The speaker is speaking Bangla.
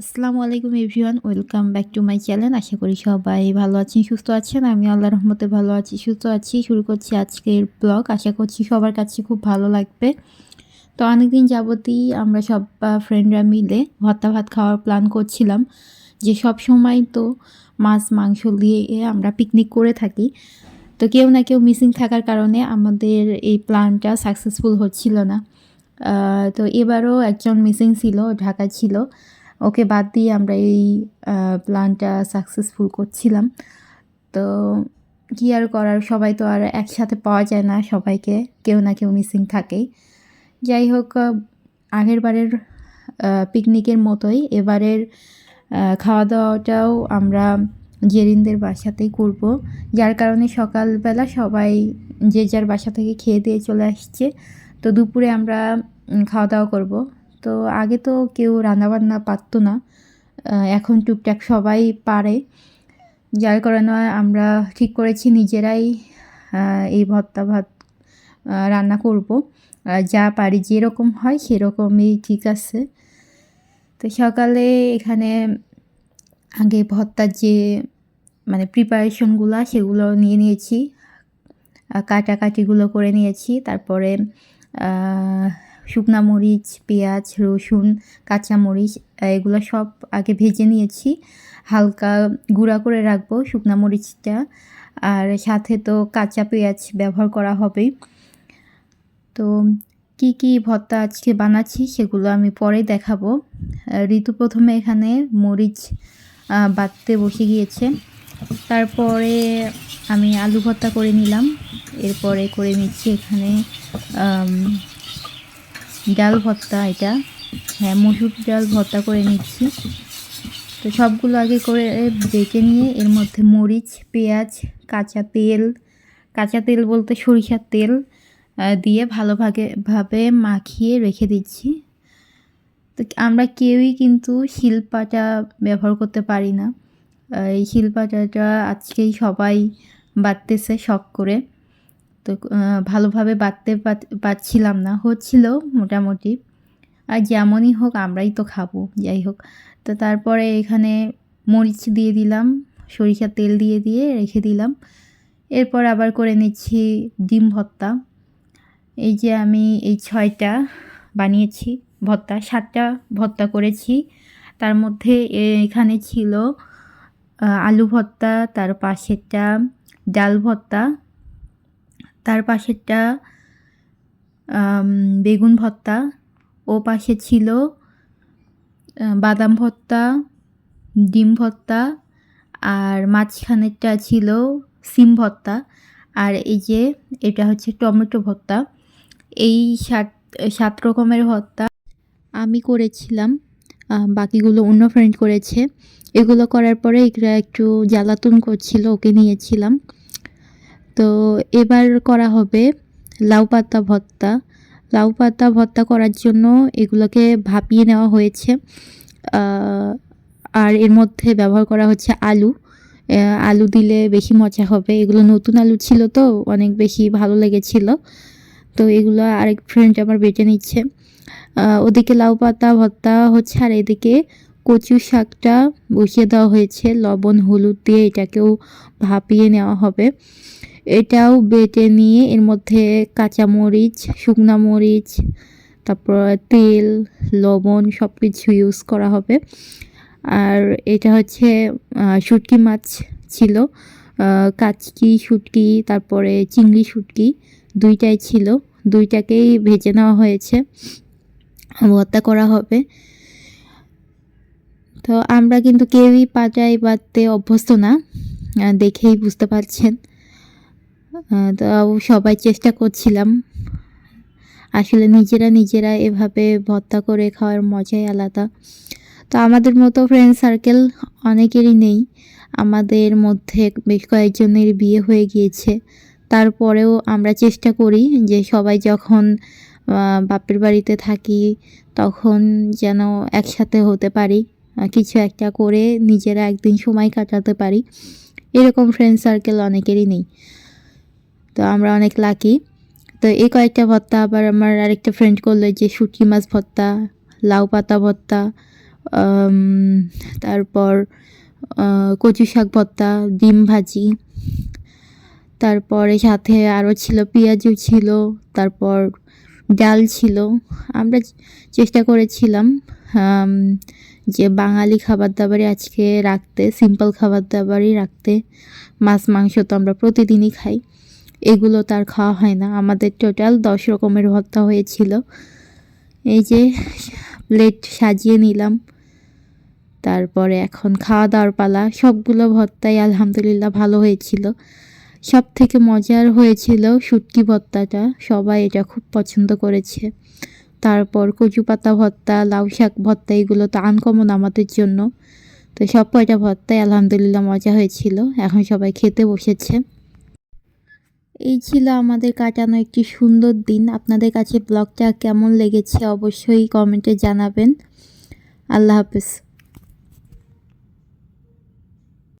আসসালামু আলাইকুম everyone, welcome back to my channel. আশা করি সবাই ভালো আছেন, সুস্থ আছেন। আমি আল্লাহ রহমতে ভালো আছি, সুস্থ আছি। শুরু করছি আজকের ব্লগ। আশা করছি সবার কাছে খুব ভালো লাগবে। তো অনেকদিন যাবতই আমরা সব ফ্রেন্ডরা মিলে ভর্তা ভাত খাওয়ার প্ল্যান করছিলাম। যে সব সময় তো মাছ, মাংস দিয়ে আমরা পিকনিক করে থাকি। তো কেউ না কেউ মিসিং থাকার কারণে আমাদের এই প্ল্যানটা সাকসেসফুল হচ্ছিল না। তো এবারও একজন মিসিং ছিল ঢাকা ছিল। ওকে বাদ দিয়ে আমরা এই প্ল্যানটা সাকসেসফুল করছিলাম। তো কী আর করার, সবাই তো আর একসাথে পাওয়া যায় না সবাইকে, কেউ না কেউ মিসিং থাকেই। যাই হোক আগের বারের পিকনিকের মতোই এবারের খাওয়া দাওয়াটাও আমরা জেরিনদের বাসাতেই করব। যার কারণে সকালবেলা সবাই যে যার বাসা থেকে খেয়ে দিয়ে চলে আসছে। তো দুপুরে আমরা খাওয়া দাওয়া করব। তো আগে তো কেউ রান্নাবান্না পারতো না। এখন টুকটাক সবাই পারে। যার কারণে আমরা ঠিক করেছি নিজেরাই এই ভর্তা ভাত রান্না করব। যা পারি যেরকম হয় সেরকমই ঠিক আছে। তো সকালে এখানে আগে ভর্তার যে মানে প্রিপারেশনগুলো সেগুলো নিয়ে নিয়েছি। কাটাকাটিগুলো করে নিয়েছি। তারপরে শুকনা মরিচ পেঁয়াজ রসুন কাঁচামরিচ আহ, এগুলো সব আগে ভেজে নিয়েছি। হালকা গুঁড়া করে রাখব শুকনা মরিচটা। আর সাথে তো কাঁচা পেঁয়াজ ব্যবহার করা হবেই তো কি কি ভর্তা আজকে বানাচ্ছি সেগুলো আমি পরে দেখাবো। ঋতু প্রথমে এখানে মরিচ বাটতে বসে গিয়েছে। তারপরে আমি আলু ভর্তা করে নিলাম। এরপরে করে নিচ্ছি এখানে ডাল ভর্তা এটা। হ্যাঁ মসুর ডাল ভর্তা করে নিচ্ছি। তো সবগুলো আগে করে বেটে নিয়ে এর মধ্যে মরিচ, পেঁয়াজ, কাঁচা তেল কাঁচা তেল বলতে সরিষার তেল দিয়ে ভালোভাবে ভাবে মাখিয়ে রেখে দিচ্ছি। তো আমরা কেউই কিন্তু শিলপাটা ব্যবহার করতে পারি না। এই শিলপাটাটা আজকেই সবাই বাড়তেছে শখ করে। তো ভালোভাবে পার- পারছিলাম না। হচ্ছিল মোটামুটি। আর যেমনই হোক আমরাই তো খাব, যাই হোক। তো তারপরে এখানে মরিচ দিয়ে দিলাম, সরিষার তেল দিয়ে দিয়ে রেখে দিলাম। এরপর আবার করে নিচ্ছি ডিম ভর্তা। এই যে আমি এই ছয়টা বানিয়েছি, ভর্তা, সাতটা ভর্তা করেছি। তার মধ্যে এখানে ছিল আলু ভর্তা, তার পাশেরটা ডাল ভর্তা তার পাশেরটা বেগুন ভর্তা। ও পাশে ছিল বাদাম ভর্তা, ডিম ভর্তা, আর মাঝখানেরটা ছিল সিম ভর্তা। আর এই যে, এটা হচ্ছে টমেটো ভর্তা। এই সাত সাত রকমের ভর্তা আমি করেছিলাম। বাকিগুলো অন্য ফ্রেন্ড করেছে। এগুলো করার পরে এরা একটু জ্বালাতন করছিল, ওকে নিয়েছিলাম। তো এবার করা হবে লাউ পাতা ভর্তা। লাউ পাতা ভর্তা করার জন্য এগুলোকে ভাপিয়ে নেওয়া হয়েছে। আর এর মধ্যে ব্যবহার করা হচ্ছে আলু। আলু দিলে বেশি মজা হবে। এগুলো নতুন আলু ছিল তো, অনেক বেশি ভালো লেগেছিল। তো এগুলো আরেক ফ্রেন্ড আমার বেটে নিচ্ছে। ওদিকে লাউ পাতা ভর্তা হচ্ছে, আর এদিকে কচু শাকটা বসিয়ে দেওয়া হয়েছে। লবণ, হলুদ দিয়ে এটাকেও ভাপিয়ে নেওয়া হবে। এটাও বেটে নিয়ে এর মধ্যে কাঁচামরিচ, শুকনা মরিচ, তারপর তেল, লবণ সব কিছু ইউজ করা হবে। আর এটা হচ্ছে শুটকি মাছ ছিল। কাচকি, শুটকি, তারপরে চিংড়ি শুটকি দুইটাই ছিল। দুইটাকেই ভেজে নেওয়া হয়েছে। ভর্তা করা হবে। তো আমরা কিন্তু কেউই পাটায় বাটতে অভ্যস্ত না। দেখেই বুঝতে পারছেন। তো সবাই চেষ্টা করছিলাম। আসলে নিজেরা নিজেরা এভাবে ভর্তা করে খাওয়ার মজাই আলাদা। তো আমাদের মতো ফ্রেন্ড সার্কেল অনেকেরই নেই। আমাদের মধ্যে বেশ কয়েকজনের বিয়ে হয়ে গিয়েছে। তারপরেও আমরা চেষ্টা করি যে সবাই যখন বাপের বাড়িতে থাকি তখন যেন একসাথে হতে পারি কিছু একটা করে নিজেরা একদিন সময় কাটাতে পারি। এরকম ফ্রেন্ড সার্কেল অনেকেরই নেই। তো আমরা অনেক লাকি তো এই কয়েকটা ভর্তা আবার আমার আরেকটা ফ্রেন্ড করল যে শুটকি মাছ ভর্তা লাউ পাতা ভর্তা তারপর কচু শাক ভর্তা ডিম ভাজি। তারপরে সাথে আরও ছিল পেঁয়াজু ছিল, তারপর ডাল ছিল। আমরা চেষ্টা করেছিলাম যে বাঙালি খাবার দাবারই আজকে রাখতে সিম্পল খাবার দাবারই রাখতে। মাছ, মাংস তো আমরা প্রতিদিনই খাই। এগুলো তার খাওয়া হয় না। আমাদের টোটাল দশ রকমের ভর্তা হয়েছিল। এই যে প্লেট সাজিয়ে নিলাম। তারপরে এখন খাওয়া দাওয়ার পালা। সবগুলো ভর্তাই আলহামদুলিল্লাহ ভালো হয়েছিল। সব থেকে মজার হয়েছিল শুটকি ভর্তাটা। সবাই এটা খুব পছন্দ করেছে। তারপর কচু পাতা ভর্তা, লাউ শাক ভর্তা, এগুলো তো আনকমন আমাদের জন্য। তো সব কয়টা ভর্তাই আলহামদুলিল্লাহ মজা হয়েছিল। এখন সবাই খেতে বসেছে। এই ছিল আমাদের কাটানো একটি সুন্দর দিন। আপনাদের কাছে ব্লগটা কেমন লেগেছে অবশ্যই কমেন্টে জানাবেন। আল্লাহ হাফেজ।